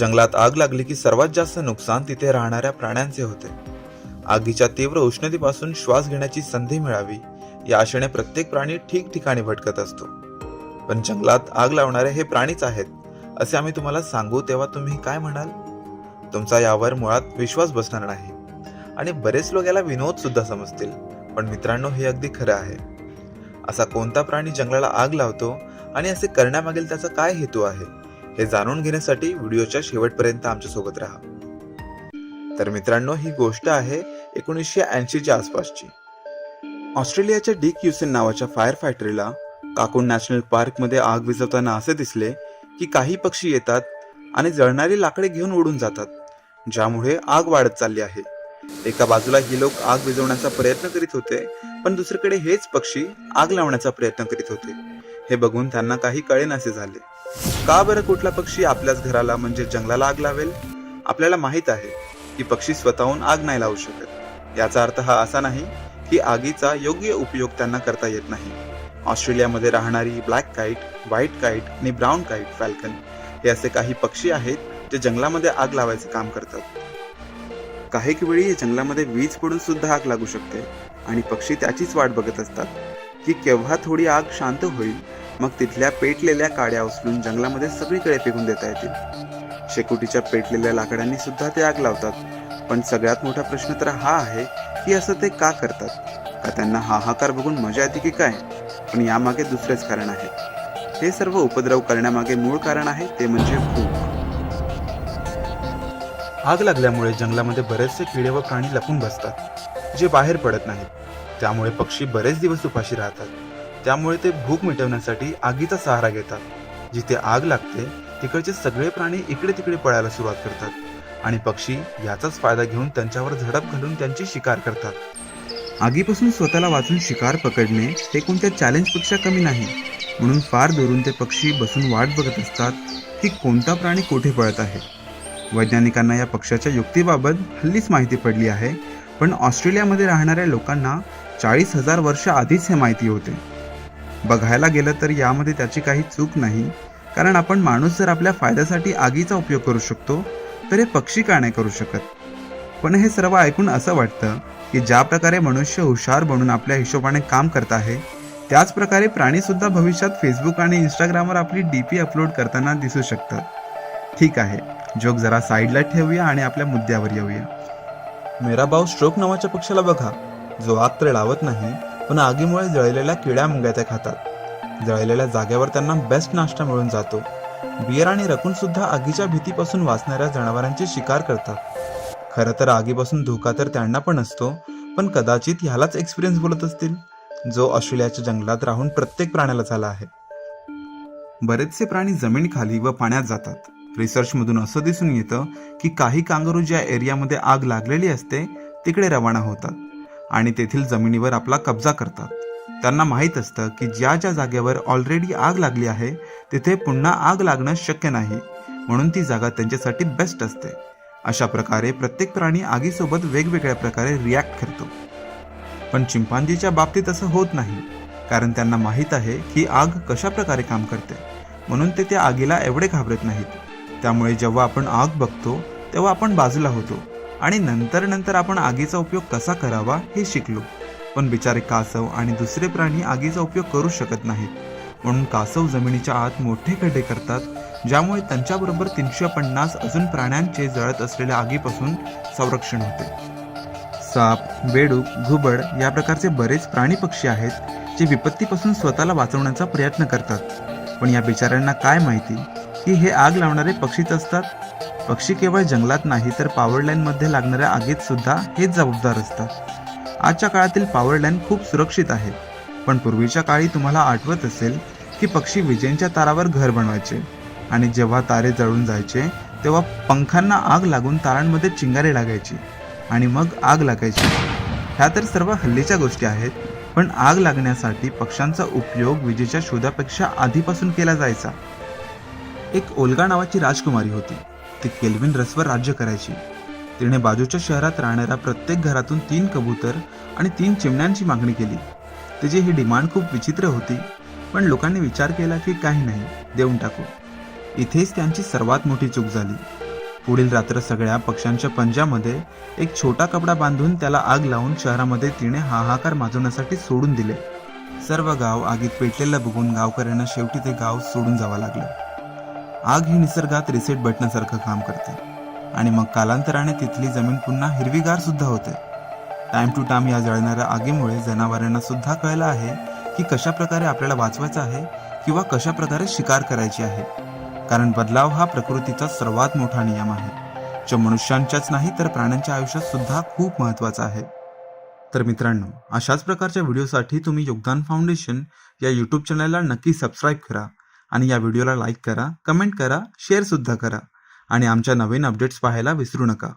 जंगलात आग लागली की सर्वात जास्त नुकसान तिथे राहणाऱ्या प्राण्यांचे होते. आगीच्या तीव्र उष्णतेपासून श्वास घेण्याची संधी मिळावी या आशेने प्रत्येक प्राणी ठिकठिकाणी भटकत असतो. पण जंगलात आग लावणारे हे प्राणीच आहेत असे आम्ही तुम्हाला सांगू तेव्हा तुम्ही काय म्हणाल? तुमचा यावर मुळात विश्वास बसणार नाही. आणि बरेच लोक याला विनोद सुद्धा समजतील पण मित्रांनो हे अगदी खरं आहे. असा कोणता प्राणी जंगलाला आग लावतो आणि असे करण्यामागील त्याचा काय हेतू आहे? हे जाणून घेण्यासाठी व्हिडिओच्या शेवटपर्यंत आमच्यासोबत राहा. तर मित्रांनो ही गोष्ट आहे एकोणीसशे ऐंशीच्या आसपासची. ऑस्ट्रेलियाच्या डिक युसेन नावाच्या फायर फायटरला काकून नॅशनल पार्कमध्ये आग विझवताना असे दिसले की काही पक्षी येतात आणि जळणारी लाकडे घेऊन उडून जातात ज्यामुळे आग वाढत चालली आहे. एका बाजूला ही लोक आग विझवण्याचा प्रयत्न करीत होते पण दुसरीकडे हेच पक्षी आग लावण्याचा प्रयत्न करीत होते. हे बघून त्यांना काही कळेनासे झाले. का बरं कुठला पक्षी आपल्याच घराला म्हणजे जंगलाला आग लावेल? आपल्याला माहीत आहे की पक्षी स्वतःहून आग नाही लावू शकत. याचा अर्थ हा असा नाही की आगीचा योग्य उपयोग त्यांना करता येत नाही. ऑस्ट्रेलियामध्ये राहणारी ब्लॅक काईट व्हाईट काईट आणि ब्राऊन काईट फॅल्कन हे असे काही पक्षी आहेत जे जंगलामध्ये आग लावायचं काम करतात. काही वेळी जंगलामध्ये वीज पडून सुद्धा आग लागू शकते आणि पक्षी त्याचीच वाट बघत असतात की केव्हा थोडी आग शांत होईल मग तिथल्या पेटलेल्या काड्या उचलून जंगलामध्ये सगळीकडे फेकून देता येतील. शेकोटीच्या पेटलेल्या लाकडांनी सुद्धा ते आग लावतात. पण सगळ्यात मोठा प्रश्न तर हा आहे की असं ते का करतात? का त्यांना हाहाकार बघून मजा येते की काय? पण यामागे दुसरेच कारण आहे. हे सर्व उपद्रव करण्यामागे मूळ कारण आहे ते म्हणजे भूक. आग लागल्यामुळे जंगलामध्ये बरेचसे किडे व प्राणी लपून बसतात जे बाहेर पडत नाहीत. त्यामुळे पक्षी बरेच दिवस उपाशी राहतात. त्यामुळे ते भूक मिटवण्यासाठी आगीचा सहारा घेतात. जिथे आग लागते तिकडचे सगळे प्राणी इकडे तिकडे पळायला सुरुवात करतात. आणि पक्षी याचाच फायदा घेऊन त्यांच्यावर झडप घालून त्यांची शिकार करतात. आगीपासून स्वतःला वाचून शिकार पकडणे हे कोणत्या चॅलेंजपेक्षा कमी नाही. म्हणून फार दुरून ते पक्षी बसून वाट बघत असतात की कोणता प्राणी कोठे पळत आहे. वैज्ञानिकांना या पक्षाच्या युक्तीबाबत हल्लीच माहिती पडली आहे पण ऑस्ट्रेलियामध्ये राहणाऱ्या लोकांना चाळीस हजार वर्ष आधीच हे माहिती होते. बघायला गेलं तर यामध्ये त्याची काही चूक नाही. कारण आपण माणूस जर आपल्या फायद्यासाठी आगीचा उपयोग करू शकतो तर हे पक्षी का नाही करू शकत? पण हे सर्व ऐकून असं वाटतं की ज्या प्रकारे मनुष्य हुशार बनून आपल्या हिशोबाने काम करत आहे त्याच प्रकारे भविष्यात फेसबुक आणि इंस्टाग्रामवर आपली डी पी अपलोड करताना दिसू शकतात ठीक आहे जोक जरा साईडला ठेवूया आणि आपल्या मुद्द्यावर येऊया. मेरा भाऊ स्ट्रोक नावाच्या पक्षाला बघा जो आग तर लावत नाही पण आगीमुळे जळलेल्या किड्या मुंग्या त्या खातात. जळलेल्या जाग्यावर त्यांना बेस्ट नाश्ता मिळून जातो. बियर आणि रकून सुद्धा आगीच्या भीतीपासून वाचणाऱ्या जनावरांची शिकार करतात. खरं तर आगीपासून धोका तर त्यांना पण असतो पण कदाचित ह्यालाच एक्सपिरियन्स बोलत असतील. जो ऑस्ट्रेलियाच्या जंगलात राहून प्रत्येक प्राण्याला झाला आहे. बरेचसे प्राणी जमीनखाली व पाण्यात जातात. रिसर्चमधून असं दिसून येतं की काही कांगारू ज्या एरियामध्ये आग लागलेली असते तिकडे रवाना होतात. आणि तेथील जमिनीवर आपला कब्जा करतात. त्यांना माहीत असतं की ज्या ज्या जागेवर ऑलरेडी आग लागली आहे तिथे पुन्हा आग लागणं शक्य नाही. म्हणून ती जागा त्यांच्यासाठी बेस्ट असते. अशा प्रकारे प्रत्येक प्राणी आगीसोबत वेगवेगळ्या प्रकारे रिॲक्ट करतो. पण चिंपांजीच्या बाबतीत असं होत नाही कारण त्यांना माहीत आहे की आग कशा प्रकारे काम करते. म्हणून ते त्या आगीला एवढे घाबरत नाहीत. त्यामुळे जेव्हा आपण आग बघतो तेव्हा आपण बाजूला होतो. आणि नंतर नंतर आपण आगीचा उपयोग कसा करावा हे शिकलो. पण बिचारे कासव आणि दुसरे प्राणी आगीचा उपयोग करू शकत नाहीत. म्हणून कासव जमिनीच्या आत मोठे खड्डे करतात ज्यामुळे त्यांच्याबरोबर तीनशे पन्नास अजून प्राण्यांचे जळत असलेल्या आगीपासून संरक्षण होते. साप बेडूक घुबड या प्रकारचे बरेच प्राणी पक्षी आहेत जे विपत्तीपासून स्वतःला वाचवण्याचा प्रयत्न करतात. पण या बिचाऱ्यांना काय माहिती? की हे आग लावणारे पक्षीच असतात? पक्षी केवळ जंगलात नाही तर पॉवर लाईनमध्ये लागणाऱ्या आगीत सुद्धा हेच जबाबदार असतात. आजच्या काळातील पॉवर लाईन खूप सुरक्षित आहे पण पूर्वीच्या काळी तुम्हाला आठवत असेल की पक्षी विजेंच्या तारावर घर बनवायचे आणि जेव्हा तारे जळून जायचे तेव्हा पंखांना आग लागून तारांमध्ये चिंगारी लागायची आणि मग आग लागायची. ह्या तर सर्व हल्लीच्या गोष्टी आहेत पण आग लागण्यासाठी पक्ष्यांचा उपयोग विजेच्या शोधापेक्षा आधीपासून केला जायचा. एक ओल्गा नावाची राजकुमारी होती. ती केल्विन रसवर राज्य करायची. तिने बाजूच्या शहरात राहणाऱ्या प्रत्येक घरातून तीन कबूतर आणि तीन चिमण्यांची मागणी केली. तिची ही डिमांड खूप विचित्र होती पण लोकांनी विचार केला की काही नाही देऊन टाकू. इथेच त्यांची सर्वात मोठी चूक झाली. पुढील रात्र सगळ्या पक्ष्यांच्या पंजामध्ये एक छोटा कपडा बांधून त्याला आग लावून शहरामध्ये तिने हाहाकार माजवण्यासाठी सोडून दिले. सर्व गाव आगीत पेटलेलं बघून गावकऱ्यांना शेवटी ते गाव सोडून जावं लागलं. आग ही निसर्गात रिसेट बटण्यासारखं काम करते. आणि मग कालांतराने तिथली जमीन पुन्हा हिरवीगार सुद्धा होते. टाइम टू टाइम या जळणाऱ्या आगीमुळे जनावरांना सुद्धा कळलं आहे की कशा प्रकारे आपल्याला वाचवायचं आहे किंवा कशा प्रकारे शिकार करायची आहे. कारण बदलाव हा प्रकृतीचा सर्वात मोठा नियम आहे. जो मनुष्यांच्याच नाही तर प्राण्यांच्या आयुष्यात सुद्धा खूप महत्त्वाचा आहे. तर मित्रांनो अशाच प्रकारच्या व्हिडिओसाठी तुम्ही योगदान फाउंडेशन या यूट्यूब चॅनलला नक्की सबस्क्राईब करा. आणि या व्हिडिओला लाईक करा कमेंट करा शेअरसुद्धा करा. आणि आमच्या नवीन अपडेट्स पाहायला विसरू नका.